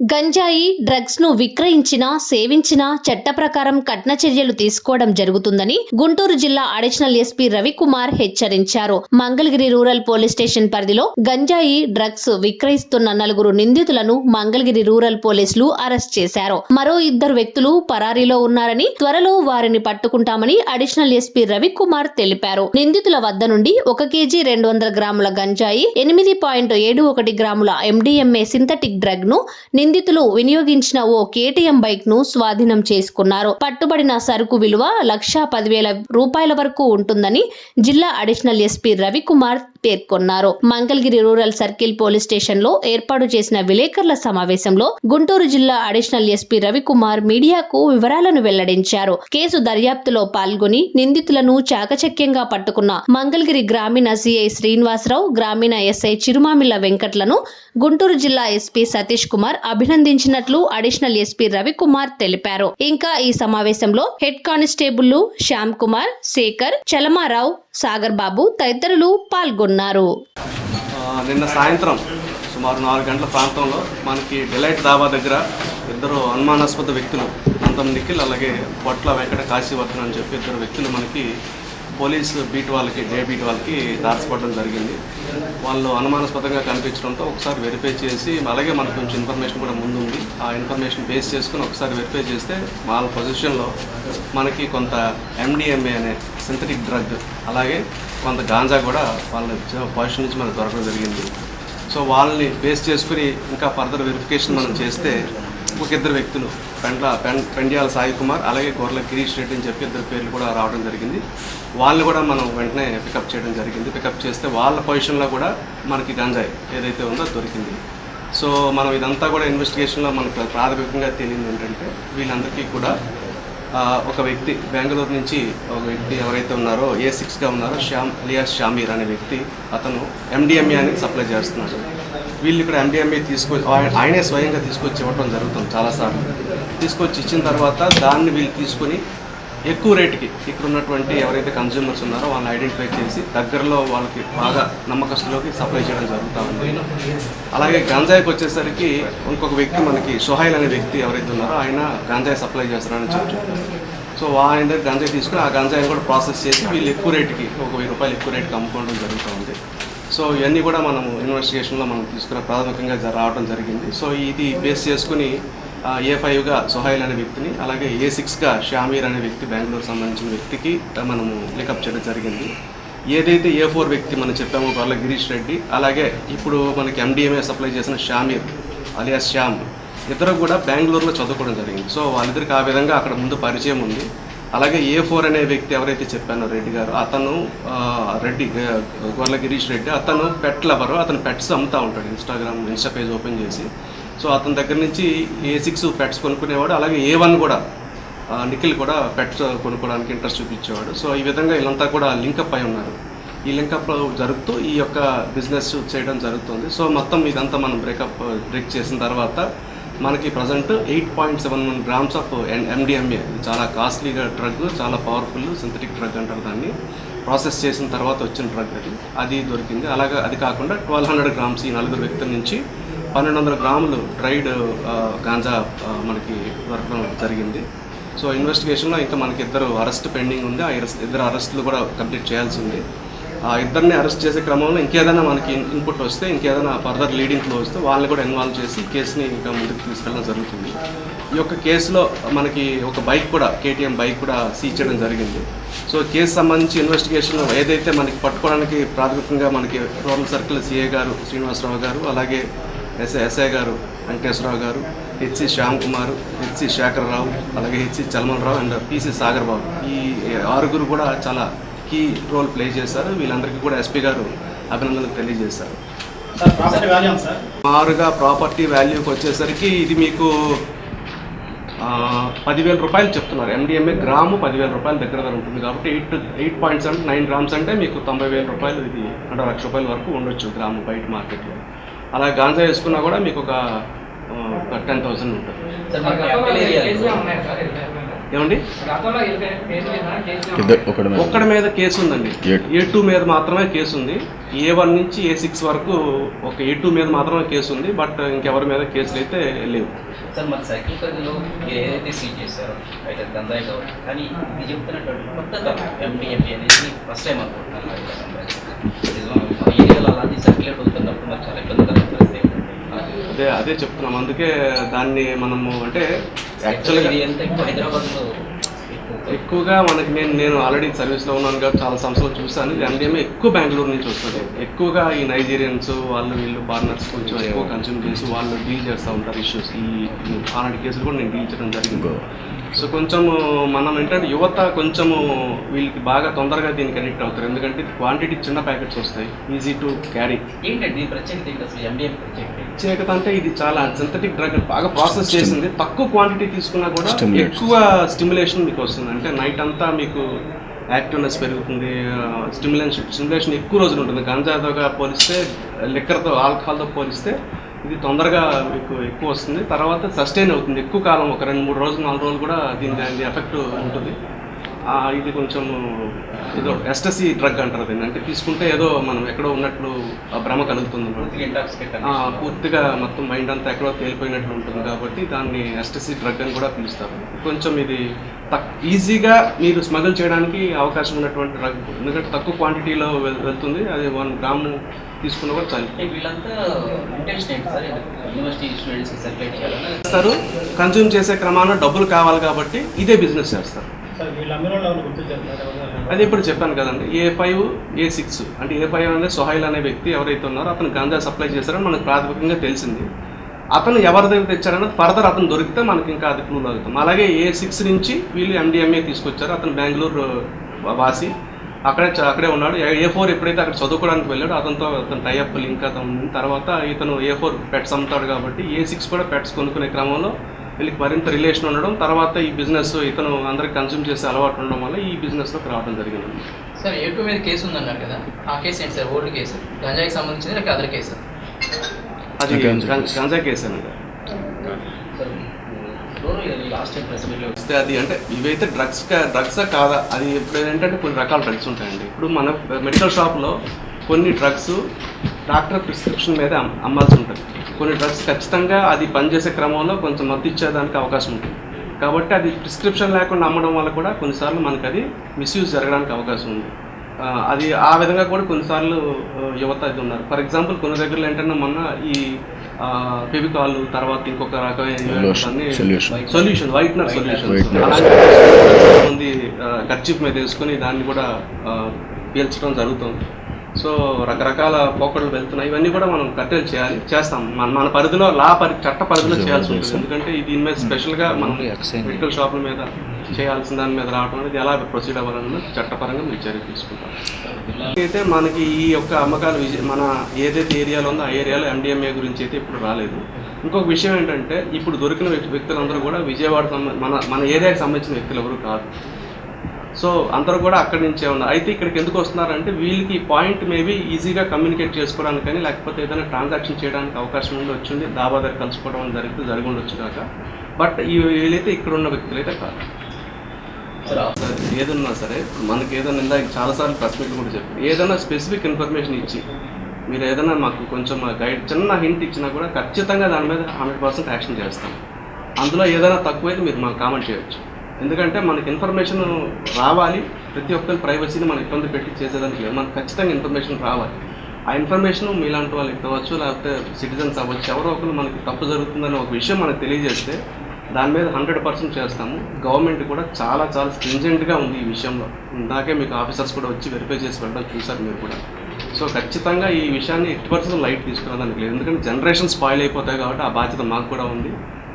గంజాయి డ్రగ్స్ను విక్రయించిన సేవించిన చట్ట ప్రకారం కఠిన చర్యలు తీసుకోవడం జరుగుతుందని గుంటూరు జిల్లా అడిషనల్ ఎస్పీ రవికుమార్ హెచ్చరించారు. మంగళగిరి రూరల్ పోలీస్ స్టేషన్ పరిధిలో గంజాయి డ్రగ్స్ విక్రయిస్తున్న నలుగురు నిందితులను మంగళగిరి రూరల్ పోలీసులు అరెస్ట్ చేశారు. మరో ఇద్దరు వ్యక్తులు పరారీలో ఉన్నారని త్వరలో వారిని పట్టుకుంటామని అడిషనల్ ఎస్పీ రవికుమార్ తెలిపారు. నిందితుల వద్ద నుండి ఒక కేజీ రెండు వందల గ్రాముల గంజాయి ఎనిమిది పాయింట్ ఏడు ఒకటి గ్రాముల ఎండిఎంఏ సింథటిక్ డ్రగ్ను నిందితులు వినియోగించిన ఓ కేటీఎం బైక్ను స్వాధీనం చేసుకున్నారు. పట్టుబడిన సరుకు విలువ లక్షా పదివేల రూపాయల వరకు ఉంటుందని జిల్లా అడిషనల్ ఎస్పీ రవికుమార్ పేర్కొన్నారు. మంగళగిరి రూరల్ సర్కిల్ పోలీస్ స్టేషన్లో ఏర్పాటు చేసిన విలేకరుల సమావేశంలో గుంటూరు జిల్లా అడిషనల్ ఎస్పీ రవికుమార్ మీడియాకు వివరాలను వెల్లడించారు. కేసు దర్యాప్తులో పాల్గొని నిందితులను చాకచక్యంగా పట్టుకున్న మంగళగిరి గ్రామీణ సిఐ శ్రీనివాసరావు గ్రామీణ ఎస్ఐ చిరుమామిల వెంకట్లను గుంటూరు జిల్లా ఎస్పీ సతీష్ కుమార్ అభినందించినట్లు అడిషనల్ ఎస్పీ రవికుమార్ తెలిపారు. ఇంకా ఈ సమావేశంలో హెడ్ కానిస్టేబుల్ శ్యామ్ కుమార్ శేఖర్ చలమారావు సాగర్ బాబు తదితరులు పాల్గొన్నారు. నిన్న సాయంత్రం సుమారు నాలుగు గంటల ప్రాంతంలో మనకి డిలైట్ దాబా దగ్గర ఇద్దరు అనుమానాస్పద వ్యక్తులు అంతం నిఖిల్ అలాగే పొట్ల వెంకట కాశీవర్ధన్ అని చెప్పి ఇద్దరు వ్యక్తులు మనకి పోలీస్ బీట్ వాళ్ళకి డే బీట్ వాళ్ళకి దాచిపడడం జరిగింది. వాళ్ళు అనుమానాస్పదంగా కనిపించడంతో ఒకసారి వెరిఫై చేసి అలాగే మనకు కొంచెం ఇన్ఫర్మేషన్ కూడా ముందు ఉంది ఆ ఇన్ఫర్మేషన్ బేస్ చేసుకుని ఒకసారి వెరిఫై చేస్తే వాళ్ళ పొజిషన్లో మనకి కొంత ఎండిఎంఏ అనే సింథటిక్ డ్రగ్ అలాగే కొంత గాంజా కూడా వాళ్ళ పొజిషన్ నుంచి మనకు దొరకడం జరిగింది. సో వాళ్ళని బేస్ చేసుకుని ఇంకా ఫర్దర్ వెరిఫికేషన్ మనం చేస్తే ఒక ఇద్దరు వ్యక్తులు పెండ్ల పెన్ పెండ్యాల సాయి కుమార్ అలాగే గొర్రెల గిరీష్ రెడ్డి అని చెప్పి ఇద్దరు పేర్లు కూడా రావడం జరిగింది. వాళ్ళు కూడా మనం వెంటనే పికప్ చేయడం జరిగింది. పికప్ చేస్తే వాళ్ళ పొజిషన్లో కూడా మనకి గంజాయి ఏదైతే ఉందో దొరికింది. సో మనం ఇదంతా కూడా ఇన్వెస్టిగేషన్లో మనకు ప్రాథమికంగా తెలియదు ఏంటంటే వీళ్ళందరికీ కూడా ఒక వ్యక్తి బెంగళూరు నుంచి ఒక వ్యక్తి ఎవరైతే ఉన్నారో ఏ సిక్స్గా ఉన్నారో శ్యామ్ అలియాస్ షామీర్ అనే వ్యక్తి అతను ఎండిఎంఏ అని సప్లై చేస్తున్నాడు. వీళ్ళు ఇక్కడ ఎండిఎంఏ తీసుకొ ఆయనే స్వయంగా తీసుకొచ్చి ఇవ్వడం జరుగుతుంది చాలాసార్లు. తీసుకొచ్చి ఇచ్చిన తర్వాత దాన్ని వీళ్ళు తీసుకొని ఎక్కువ రేటుకి ఇక్కడ ఉన్నటువంటి ఎవరైతే కన్జ్యూమర్స్ ఉన్నారో వాళ్ళని ఐడెంటిఫై చేసి దగ్గరలో వాళ్ళకి బాగా నమ్మకస్తులోకి సప్లై చేయడం జరుగుతూ ఉంది. అలాగే గాంజాయికి వచ్చేసరికి ఇంకొక వ్యక్తి మనకి సోహైల్ అనే వ్యక్తి ఎవరైతే ఉన్నారో ఆయన గాంజాయి సప్లై చేస్తున్నారని చెప్పి సో ఆయన దగ్గర గంజాయి తీసుకుని ఆ గంజాయిని కూడా ప్రాసెస్ చేసి వీళ్ళు ఎక్కువ రేటుకి ఒక వెయ్యి రూపాయలు ఎక్కువ రేటుకి అమ్ముకోవడం జరుగుతూ ఉంది. సో ఇవన్నీ కూడా మనము ఇన్వెస్టిగేషన్లో మనం తీసుకున్న ప్రాథమికంగా రావడం జరిగింది. సో ఇది బేస్ చేసుకుని ఏ ఫైవ్గా సుహైల్ అనే వ్యక్తిని అలాగే ఏ సిక్స్గా షామీర్ అనే వ్యక్తి బెంగళూరు సంబంధించిన వ్యక్తికి మనము లికప్ చేయడం జరిగింది. ఏదైతే ఏ ఫోర్ వ్యక్తి మనం చెప్పామో వాళ్ళ గిరీష్ రెడ్డి అలాగే ఇప్పుడు మనకి ఎండిఎంఏ సప్లై చేసిన షామీర్ అలియాస్ శ్యామ్ ఇద్దరు కూడా బెంగళూరులో చదువుకోవడం జరిగింది. సో వాళ్ళిద్దరికి ఆ విధంగా అక్కడ ముందు పరిచయం ఉంది. అలాగే ఏ ఫోర్ అనే వ్యక్తి ఎవరైతే చెప్పానో రెడ్డి గారు అతను రెడ్డి ఆ, గొర్ల గిరీష్ రెడ్డి అతను పెట్ లవరు అతను పెట్స్ అమ్ముతూ ఉంటాడు ఇన్స్టాగ్రామ్ ఇన్స్టా పేజ్ ఓపెన్ చేసి. సో అతని దగ్గర నుంచి ఏ సిక్స్ పెట్స్ కొనుక్కునేవాడు అలాగే ఏ వన్ కూడా నిఖిల్ కూడా పెట్స్ కొనుక్కోవడానికి ఇంట్రెస్ట్ చూపించేవాడు. సో ఈ విధంగా వీళ్ళంతా కూడా లింకప్ అయి ఉన్నారు. ఈ లింకప్ జరుగుతూ ఈ యొక్క బిజినెస్ చేయడం జరుగుతుంది. సో మొత్తం ఇదంతా మనం బ్రేకప్ బ్రేక్ చేసిన తర్వాత మనకి present eight point seven one grams of MDMA చాలా కాస్ట్లీగా డ్రగ్ చాలా పవర్ఫుల్ సింథటిక్ డ్రగ్ అంటారు దాన్ని. ప్రాసెస్ చేసిన తర్వాత వచ్చిన డ్రగ్ అది. అది దొరికింది. అలాగే అది కాకుండా ట్వెల్వ్ హండ్రెడ్ గ్రామ్స్ ఈ నలుగురు వ్యక్తుల నుంచి పన్నెండు వందల గ్రాములు డ్రైడ్ గాంజా మనకి దొరకడం జరిగింది. సో ఇన్వెస్టిగేషన్లో ఇంకా మనకి ఇద్దరు అరెస్ట్ పెండింగ్ ఉంది. ఆ ఇద్దరు అరెస్టులు కూడా కంప్లీట్ చేయాల్సి ఉంది ఆ ఇద్దరిని అరెస్ట్ చేసే క్రమంలో ఇంకేదైనా మనకి ఇన్పుట్ వస్తే ఇంకేదైనా ఫర్దర్ లీడింగ్ ఫ్లో వస్తే వాళ్ళని కూడా ఇన్వాల్వ్ చేసి కేసుని ఇంకా ముందుకు తీసుకెళ్ళడం జరుగుతుంది. ఈ యొక్క కేసులో మనకి ఒక బైక్ కూడా కేటీఎం బైక్ కూడా సీజ్ చేయడం జరిగింది. సో కేసు సంబంధించి ఇన్వెస్టిగేషన్ ఏదైతే మనకి పట్టుకోవడానికి ప్రాథమికంగా మనకి రూరల్ సర్కిల్ సిఏ గారు శ్రీనివాసరావు గారు అలాగే ఎస్ఐ ఎస్ఐ గారు వెంకటేశ్వరరావు గారు హెచ్సి శ్యామ్ కుమార్ హెచ్సి శేఖరరావు అలాగే HC Chalman Rao and PC Sagar Babu. ఈ ఆరుగురు కూడా చాలా కీ రోల్ ప్లే చేశారు. వీళ్ళందరికీ కూడా ఎస్పీ గారు అభినందనలు తెలియజేశారు. మారుగా ప్రాపర్టీ వాల్యూకి వచ్చేసరికి ఇది మీకు పదివేల రూపాయలు చెప్తున్నారు. ఎండిఎంఏ గ్రాము పదివేల రూపాయల దగ్గర దగ్గర ఉంటుంది కాబట్టి eight eight point seven nine grams అంటే మీకు తొంభై వేల రూపాయలు ఇది అంటే లక్ష రూపాయల వరకు ఉండొచ్చు గ్రాము బయట మార్కెట్లో. అలా గాంజా వేసుకున్నా కూడా మీకు ఒక టెన్ థౌసండ్ ఉంటుంది. ఏమండి? ఒక్కడి మీద కేసు ఉందండి. ఏ టూ మీద మాత్రమే కేసు ఉంది. ఏ వన్ నుంచి ఏ సిక్స్ వరకు ఒక ఏ టూ మీద మాత్రమే కేసు ఉంది బట్ ఇంకెవరి మీద కేసులు అయితే లేవు. సార్ మన సైకిల్ పరిధిలో ఏదైతే సీజ్ చేశారో అయితే గంజాయి కావచ్చు కానీ ఇది చెప్తున్నటువంటి కొత్తగా ఎండిఎండి అనేది ఫస్ట్ టైం అనుకుంటున్నాను. అదే అదే చెప్తున్నాం. అందుకే దాన్ని మనము అంటే యాక్చువల్గా ఎక్కువగా మనకి నేను నేను ఆల్రెడీ సర్వీస్లో ఉన్నాను కాబట్టి చాలా సంవత్సరాలు చూశాను. ఇది ఎండిఎంఏ ఎక్కువ బెంగళూరు నుంచి వస్తుంది ఎక్కువగా ఈ నైజీరియన్స్ వాళ్ళు వీళ్ళు ఫారినర్స్ కొంచెం ఎక్కువ కన్స్యూమ్ చేసి వాళ్ళు డీల్ చేస్తూ ఉంటారు ఇష్యూస్ ఈ అలాంటి కేసులు కూడా నేను డీల్ చేయడం జరిగింది. సో కొంచెం మనం ఏంటంటే యువత కొంచెము వీళ్ళకి బాగా తొందరగా దీనికి కనెక్ట్ అవుతారు. ఎందుకంటే క్వాంటిటీ చిన్న ప్యాకెట్స్ వస్తాయి. ఈజీ టు క్యారీ ఏంటండి ప్రత్యేకత అంటే ఇది చాలా సింథటిక్ డ్రగ్ బాగా ప్రాసెస్ చేసింది. తక్కువ క్వాంటిటీ తీసుకున్నా కూడా. ఎక్కువ స్టిమ్యులేషన్ మీకు వస్తుంది. అంటే నైట్ అంతా మీకు యాక్టివ్నెస్ పెరుగుతుంది. స్టిమ్యులేషన్ స్టిమ్యులేషన్ ఎక్కువ రోజులు ఉంటుంది. గంజాతో పోలిస్తే లిక్కర్తో ఆల్కహాల్తో పోలిస్తే ఇది తొందరగా మీకు ఎక్కువ వస్తుంది. తర్వాత సస్టైన్ అవుతుంది. ఎక్కువ కాలం ఒక రెండు మూడు రోజులు నాలుగు రోజులు కూడా దీని దాని ఎఫెక్ట్ ఉంటుంది. ఇది కొంచెం ఏదో ఎస్టసీ డ్రగ్ అంటారు దీన్ని. అంటే తీసుకుంటే ఏదో మనం ఎక్కడో ఉన్నట్లు భ్రమ కలుగుతుంది. పూర్తిగా మొత్తం మైండ్ అంతా ఎక్కడో తేలిపోయినట్లు ఉంటుంది కాబట్టి దాన్ని ఎస్టసీ డ్రగ్ అని కూడా పిలుస్తారు. కొంచెం ఇది తక్ ఈజీగా మీరు స్మగుల్ చేయడానికి అవకాశం ఉన్నటువంటి డ్రగ్. ఎందుకంటే తక్కువ క్వాంటిటీలో వెళ్తుంది. అది వన్ గ్రాము తీసుకున్న కూడా చాలు. వీళ్ళంతా కన్జ్యూమ్ చేసే క్రమాన డబ్బులు కావాలి కాబట్టి ఇదే బిజినెస్ చేస్తారు. అది ఇప్పుడు చెప్పాను కదండి ఏ ఫైవ్ ఏ సిక్స్ అంటే ఏ ఫైవ్ అనేది సొహైల్ అనే వ్యక్తి ఎవరైతే ఉన్నారో అతను గంజా సప్లై చేశారో మనకు ప్రాథమికంగా తెలిసింది. అతను ఎవరి దగ్గర తెచ్చారన్నది ఫర్దర్ అతను దొరికితే మనకి ఇంకా అది క్లూ అవుతాం. అలాగే ఏ సిక్స్ నుంచి వీళ్ళు ఎండిఎంఏ తీసుకొచ్చారు అతను బెంగళూరు వాసి అక్కడే అక్కడే ఉన్నాడు. ఏ ఫోర్ ఎప్పుడైతే అక్కడ చదువుకోవడానికి వెళ్ళాడో అతనితో అతను టైఅప్ లింక్ అతను తర్వాత ఇతను ఏ ఫోర్ పెట్స్ అమ్ముతాడు కాబట్టి ఏ సిక్స్ కూడా పెట్స్ కొనుక్కునే క్రమంలో వీళ్ళకి మరింత రిలేషన్ ఉండడం తర్వాత ఈ బిజినెస్ ఇతను అందరికి కన్జ్యూమ్ చేసే అలవాటు ఉండడం వల్ల ఈ బిజినెస్లోకి రావడం జరిగింది. సార్ ఏ టూ మీద కేసు ఉందన్నారు కదా. ఆ కేసు ఏంటి సార్? Old case. గంజాయికి సంబంధించింది లేక అదర్ కేసు? అది గంజా కేసు. అండి. వస్తే అది అంటే ఇవైతే డ్రగ్స్ డ్రగ్సా కాదా? అది ఇప్పుడు ఏంటంటే కొన్ని రకాల డ్రగ్స్ ఉంటాయండి. ఇప్పుడు మన మెడికల్ షాప్లో కొన్ని డ్రగ్స్ డాక్టర్ ప్రిస్క్రిప్షన్ మీద అమ్- అమ్మాల్సి ఉంటుంది. కొన్ని డ్రగ్స్ ఖచ్చితంగా అది పనిచేసే క్రమంలో కొంచెం మత్తు ఇచ్చేదానికి అవకాశం ఉంటుంది. కాబట్టి అది ప్రిస్క్రిప్షన్ లేకుండా అమ్మడం వల్ల కూడా కొన్నిసార్లు మనకి అది మిస్యూజ్ జరగడానికి అవకాశం ఉంది. అది ఆ విధంగా కూడా కొన్నిసార్లు యువత ఇది ఉన్నారు. ఫర్ ఎగ్జాంపుల్ కొన్ని దగ్గరలో ఏంటంటే మొన్న ఈ ఫెవికాల్ తర్వాత ఇంకొక రకమైన. Solution whitener solution. అలాంటి మంది కర్చీఫ్ మీద వేసుకొని దాన్ని కూడా పీల్చడం జరుగుతుంది. సో రకరకాల పోకడలు వెళ్తున్నాయి. ఇవన్నీ కూడా మనం కట్టెలు చేయాలి చేస్తాం. మన మన పరిధిలో లా పరి చట్ట పరిధిలో చేయాల్సి ఉంటుంది. ఎందుకంటే దీని మీద స్పెషల్గా మనం మెడికల్ షాపుల మీద చేయాల్సిన దాని మీద రావడం అనేది ఎలా ప్రొసీడ్ అవ్వాలన్నది చట్టపరంగా మీరు చర్య తీసుకుంటాం. అయితే మనకి ఈ యొక్క అమ్మకాలు విజయ మన ఏదైతే ఏరియాలో ఉందో ఆ ఏరియాలో ఎండిఎంఏ గురించి అయితే ఇప్పుడు రాలేదు. ఇంకొక విషయం ఏంటంటే ఇప్పుడు దొరికిన వ్యక్తి- వ్యక్తులందరూ కూడా విజయవాడ మన మన ఏరియాకి సంబంధించిన వ్యక్తులు ఎవరు కాదు. సో అందరూ కూడా అక్కడి నుంచే ఉన్నారు. అయితే ఇక్కడికి ఎందుకు వస్తున్నారంటే వీళ్ళకి పాయింట్ మేబీ ఈజీగా కమ్యూనికేట్ చేసుకోవడానికి కానీ లేకపోతే ఏదైనా ట్రాన్సాక్షన్ చేయడానికి అవకాశం ఉండి వచ్చింది దాబా దగ్గర కలుసుకోవడం జరిగితే జరిగి ఉండొచ్చు కాక బట్ ఈ వీళ్ళైతే ఇక్కడ ఉన్న వ్యక్తులైతే కాదు. ఏదన్నా సరే ఇప్పుడు మనకి ఏదైనా ఇందాక చాలాసార్లు ప్రెస్ మీట్లు కూడా చెప్పారు. ఏదైనా స్పెసిఫిక్ ఇన్ఫర్మేషన్ ఇచ్చి మీరు ఏదైనా మాకు కొంచెం గైడ్ చిన్న హింట్ ఇచ్చినా కూడా ఖచ్చితంగా దాని మీద హండ్రెడ్ పర్సెంట్ యాక్షన్ చేస్తాం. అందులో ఏదైనా తక్కువైతే మీరు మాకు కామెంట్ చేయొచ్చు. ఎందుకంటే మనకి ఇన్ఫర్మేషన్ రావాలి. ప్రతి ఒక్కరి ప్రైవసీని మనం ఇబ్బంది పెట్టి చేసేదానికి లేదు. మనకు ఖచ్చితంగా ఇన్ఫర్మేషన్ రావాలి. ఆ ఇన్ఫర్మేషన్ మీలాంటి వాళ్ళు ఇవ్వచ్చు లేకపోతే సిటిజన్స్ అవ్వచ్చు. ఎవరో ఒకరు మనకి తప్పు జరుగుతుందని ఒక విషయం మనకు తెలియజేస్తే దాని మీద హండ్రెడ్ పర్సెంట్ చేస్తాము. గవర్నమెంట్ కూడా చాలా చాలా స్ట్రింజెంట్గా ఉంది ఈ విషయంలో. ఇందాకే మీకు ఆఫీసర్స్ కూడా వచ్చి వెరిఫై చేసి వెళ్ళడం చూసారు మీరు కూడా. సో ఖచ్చితంగా ఈ విషయాన్ని ఎట్టి పర్సెంట్ లైట్ తీసుకురావడానికి లేదు. ఎందుకంటే జనరేషన్ స్పాయిల్ అయిపోతాయి కాబట్టి ఆ బాధ్యత మాకు కూడా ఉంది.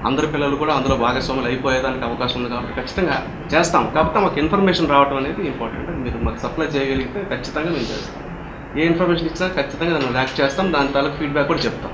అందరి పిల్లలు కూడా అందులో భాగస్వాములు అయిపోయేదానికి అవకాశం ఉంది కాబట్టి ఖచ్చితంగా చేస్తాం. కాకపోతే మాకు ఇన్ఫర్మేషన్ రావడం అనేది ఇంపార్టెంట్ మీరు మాకు సప్లై చేయగలిగితే ఖచ్చితంగా మేము చేస్తాం. ఏ ఇన్ఫర్మేషన్ ఇచ్చినా ఖచ్చితంగా దాన్ని ర్యాక్ చేస్తాం. దాని తాలూకు ఫీడ్బ్యాక్ కూడా చెప్తాం.